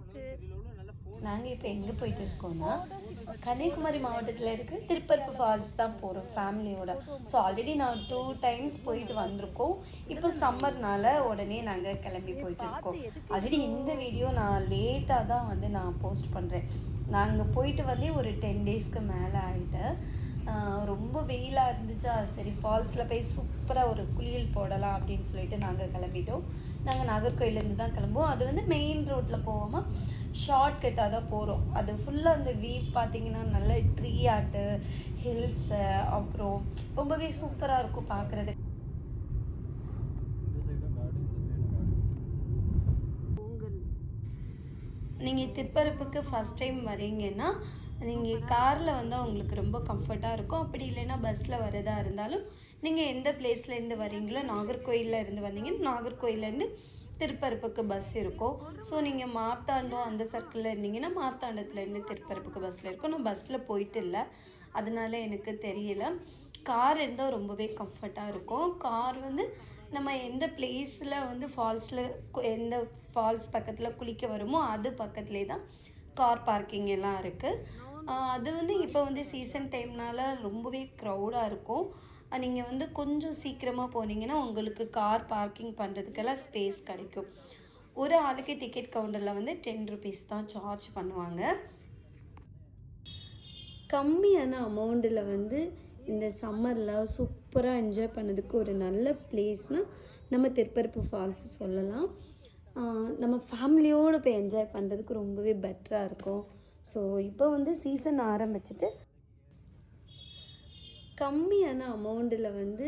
இருக்கு. நாங்கள் இப்போ எங்கே போயிட்டு இருக்கோம்னா கன்னியாகுமரி மாவட்டத்தில் இருக்க. திருப்பரப்பு ஃபால்ஸ் தான் போகிறோம் ஃபேமிலியோட ஸோ ஆல்ரெடி நான் டூ டைம்ஸ் போயிட்டு வந்திருக்கோம். இப்போ சம்மர்னால உடனே நாங்கள் கிளம்பி போயிட்டு இருக்கோம். ஆல்ரெடி இந்த வீடியோ நான் லேட்டாக தான் வந்து நான் போஸ்ட் பண்ணுறேன் நாங்கள் போயிட்டு வந்தே ஒரு டென் டேஸ்க்கு மேலே ஆகிட்டு ரொம்ப வெயிலாக இருந்துச்சா? சரி ஃபால்ஸில் போய் சூப்பராக ஒரு குளியல் போடலாம் அப்படின்னு சொல்லிட்டு நாங்கள் கிளம்பிட்டோம். நாங்கள் நாகர்கோயிலேருந்து தான் கிளம்புவோம். அது வந்து மெயின் ரோட்டில் போகாமல் ஷார்ட் கட்டாக தான் போகிறோம் அது ஃபுல்லாக அந்த வியூ பார்த்தீங்கன்னா நல்ல ட்ரீ ஆட்டு ஹில்ஸு அப்புறம் ரொம்பவே சூப்பராக இருக்கும் பார்க்குறது நீங்கள் திருப்பரப்புக்கு ஃபஸ்ட் டைம் வரீங்கன்னா நீங்கள் காரில் வந்தால் உங்களுக்கு ரொம்ப கம்ஃபர்ட்டாக இருக்கும். அப்படி இல்லைன்னா பஸ்ஸில் வரதா இருந்தாலும் நீங்கள் எந்த பிளேஸ்லேருந்து வரீங்களோ நாகர்கோயிலில் இருந்து வந்தீங்கன்னா நாகர்கோயிலேருந்து திருப்பரப்புக்கு பஸ் இருக்கும். ஸோ நீங்கள் மார்த்தாண்டம் அந்த சர்க்கிளில் இருந்தீங்கன்னா மார்த்தாண்டத்துலேருந்து திருப்பரப்புக்கு பஸ்ஸில் இருக்கும். நான் பஸ்ஸில் போயிட்டு இல்லை. அதனால எனக்கு தெரியல. கார் இருந்தால் ரொம்பவே கம்ஃபர்ட்டாக இருக்கும். கார் வந்து நம்ம எந்த பிளேஸில் வந்து ஃபால்ஸில் எந்த ஃபால்ஸ் பக்கத்தில் குளிக்க வருமோ அது பக்கத்துலேயே தான் கார் பார்க்கிங் எல்லாம் இருக்குது அது வந்து இப்போ வந்து சீசன் டைம்னால ரொம்பவே க்ரௌடாக இருக்கும். நீங்கள் வந்து கொஞ்சம் சீக்கிரமாக போனீங்கன்னா உங்களுக்கு கார் பார்க்கிங் பண்ணுறதுக்கெல்லாம் ஸ்பேஸ் கிடைக்கும். ஒரு ஆளுக்கு டிக்கெட் கவுண்டரில் வந்து டென் ருபீஸ் தான் சார்ஜ் பண்ணுவாங்க. கம்மியான அமௌண்ட்டில் வந்து இந்த சம்மரில் சூப்பராக என்ஜாய் பண்ணதுக்கு ஒரு நல்ல பிளேஸ்னால் நம்ம திருப்பரப்பு ஃபால்ஸ் சொல்லலாம். நம்ம ஃபேமிலியோடு போய் என்ஜாய் பண்ணுறதுக்கு ரொம்பவே பெட்டராக இருக்கும். ஸோ இப்போ வந்து சீசன் ஆரம்பிச்சிட்டு கம்மியான அமௌண்ட்டில் வந்து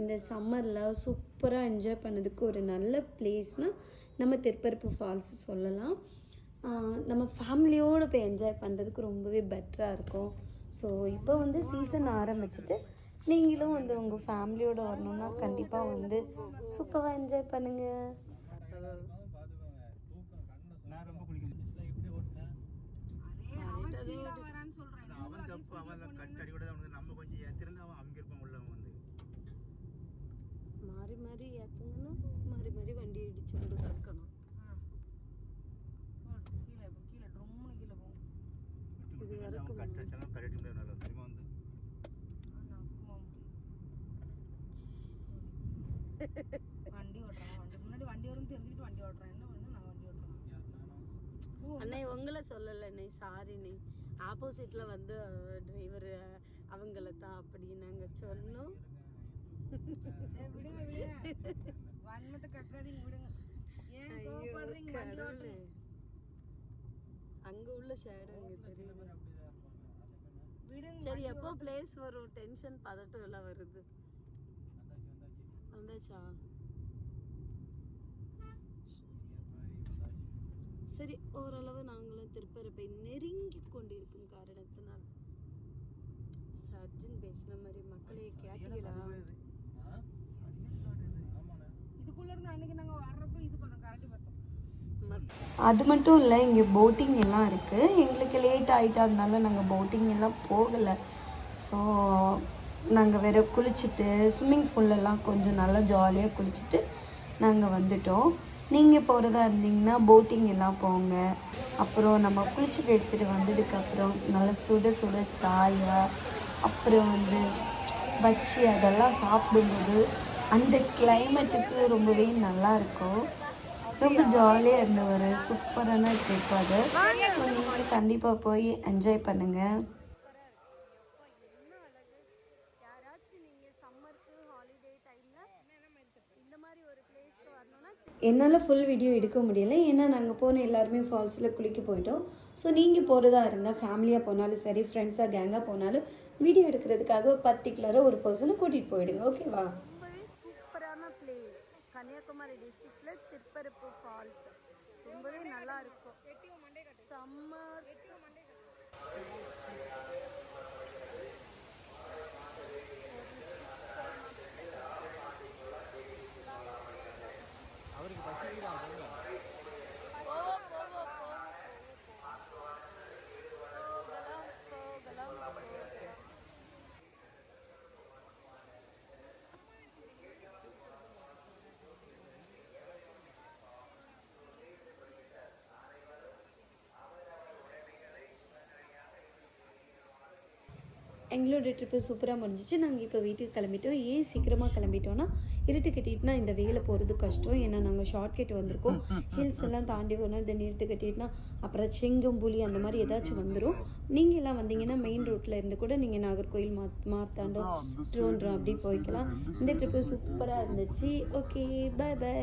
இந்த சம்மரில் சூப்பராக என்ஜாய் பண்ணதுக்கு ஒரு நல்ல பிளேஸ்னால் நம்ம திருப்பரப்பு ஃபால்ஸ் சொல்லலாம். நம்ம ஃபேமிலியோடு போய் என்ஜாய் பண்ணுறதுக்கு ரொம்பவே பெட்டராக இருக்கும். ஸோ இப்போ வந்து சீசன் ஆரம்பிச்சிட்டு நீங்களும் வந்து உங்கள் ஃபேமிலியோடு வரணும்னா கண்டிப்பாக வந்து சூப்பராக என்ஜாய் பண்ணுங்கள் அவன் தப்பு அவன் கட்டடி கூட அவனுக்கு நம்ம கொஞ்சம் ஏத்திருந்தா அவன் அங்க இருப்பான் வந்து. மாறி மாறி ஏற்றுங்கன்னா மாறி மாறி வண்டி இடிச்சு கொண்டு கிடக்கணும் கீழே கீழே ட்ரம்முன்னு கீழே போகும் விட்டு அவன் கட்ட அடிச்சாலும் முடியாது நல்லா தெரியுமா வந்து. ஓட்டுறான் வண்டி முன்னாடி வண்டி வரும் தெரிஞ்சுக்கிட்டு வண்டி ஓட்டுறான் என்ன பண்ணு நான் வண்டி ஓட்டுறேன் அண்ணே உங்களை சொல்லலை அண்ணே சாரி நீ. ஆப்போசிட்டில் வந்து டிரைவர் அவங்கள தான் அப்படி நாங்கள் சொன்னோம். விடுங்க விடுங்க. வன்மத்தை கக்காதீங்க விடுங்க. ஏன் ஐயோ கோவப்படுறீங்க வண்டி கடவுளே. ஓட்டுறேன் அங்கே உள்ள ஷேடு அங்கே தெரியுது விடுங்க சரி எப்போ பிளேஸ் வரும்? டென்ஷன் பதட்டம் எல்லாம் வருது. வந்தாச்சு வந்தாச்சு வந்தாச்சா சரி ஓரளவு நாங்களும் திருப்பரப்பை நெருங்கி கொண்டிருக்கும் காரணத்தினால் சர்ஜன் பேசின மாதிரி மக்களே கேட்டீங்களா? இதுக்குள்ள இருந்து அன்னைக்கு நாங்க வர்றப்ப இது பார்த்தோம் கரண்டி பார்த்தோம். அது மட்டும் இல்லை இங்கே போட்டிங் எல்லாம் இருக்குது எங்களுக்கு லேட் ஆகிட்டதுனால நாங்கள் போட்டிங் எல்லாம் போகலை. ஸோ நாங்கள் வேற குளிச்சுட்டு ஸ்விம்மிங் பூல்லெல்லாம் கொஞ்சம் நல்லா ஜாலியாக குளிச்சுட்டு நாங்கள் வந்துட்டோம். நீங்கள் போகிறதா இருந்தீங்கன்னா போட்டிங் எல்லாம் போங்க. அப்புறம் நம்ம குளிச்சுட்டு எடுத்துகிட்டு வந்ததுக்கப்புறம் நல்லா சுட சுட சாயா அப்புறம் வந்து பச்சி அதெல்லாம் சாப்பிடும்போது அந்த கிளைமேட்டுக்கு ரொம்பவே நல்லா இருக்கும். ரொம்ப ஜாலியாக இருந்த ஒரு சூப்பரான ட்ரிப் அது. ஸோ நீங்கள் கண்டிப்பாக போய் என்ஜாய் பண்ணுங்கள் என்னால் ஃபுல் வீடியோ எடுக்க முடியல. ஏன்னா நாங்கள் போன எல்லாருமே ஃபால்ஸில் குளிக்க போயிட்டோம். ஸோ நீங்கள் போகிறதா இருந்தால் ஃபேமிலியாக போனாலும் சரி ஃப்ரெண்ட்ஸாக கேங்காக போனாலும் வீடியோ எடுக்கிறதுக்காக பர்டிகுலராக ஒரு பர்சனை கூட்டிகிட்டு போயிடுங்க. ஓகேவா ரொம்பவே சூப்பரான பிளேஸ் கன்னியாகுமரி டிஸ்ட்ரிக்டில் திருப்பரப்பு ஃபால்ஸ் ரொம்பவே நல்லா இருக்கும். சம்மர் எங்களோட ட்ரிப்பு சூப்பராக முடிஞ்சிச்சு. நாங்கள் இப்போ வீட்டுக்கு கிளம்பிட்டோம். ஏன் சீக்கிரமாக கிளம்பிட்டோம்னா இருட்டு கட்டிட்டுனா இந்த வெயில போகிறது கஷ்டம். ஏன்னா நாங்கள் ஷார்ட் கட் வந்திருக்கோம். ஹில்ஸ் எல்லாம் தாண்டி வரணும் தென் இருட்டு கட்டிட்டுனா அப்புறம் செங்கம் புலி அந்த மாதிரி ஏதாச்சும் வந்துடும் நீங்கள் எல்லாம் வந்தீங்கன்னா மெயின் ரோட்டில் இருந்து கூட நீங்கள் நாகர்கோயில் மா மார்த்தாண்டம் ட்ரோன்றம் அப்படி போய்க்கலாம். இந்த ட்ரிப்பு சூப்பராக இருந்துச்சு. Okay bye by